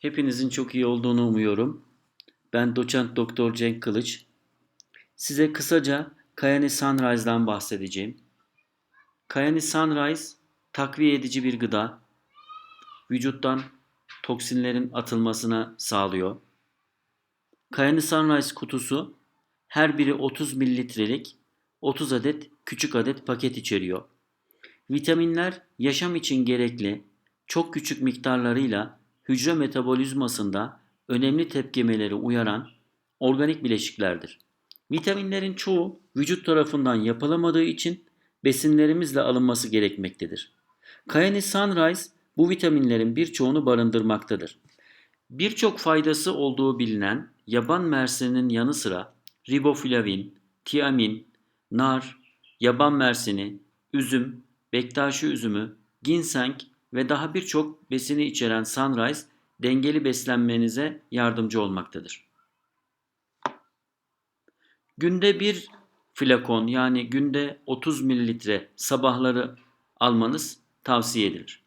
Hepinizin çok iyi olduğunu umuyorum. Ben doçent doktor Cenk Kılıç. Size kısaca Kayani Sunrise'dan bahsedeceğim. Kayani Sunrise takviye edici bir gıda. Vücuttan toksinlerin atılmasına sağlıyor. Kayani Sunrise kutusu her biri 30 mililitrelik 30 adet küçük adet paket içeriyor. Vitaminler yaşam için gerekli çok küçük miktarlarıyla hücre metabolizmasında önemli tepkimeleri uyaran organik bileşiklerdir. Vitaminlerin çoğu vücut tarafından yapılamadığı için besinlerimizle alınması gerekmektedir. Kayani Sunrise bu vitaminlerin birçoğunu barındırmaktadır. Birçok faydası olduğu bilinen yaban mersininin yanı sıra riboflavin, tiamin, nar, yaban mersini, üzüm, bektaşi üzümü, ginseng ve daha birçok besini içeren Sunrise dengeli beslenmenize yardımcı olmaktadır. Günde bir flakon yani günde 30 mililitre sabahları almanız tavsiye edilir.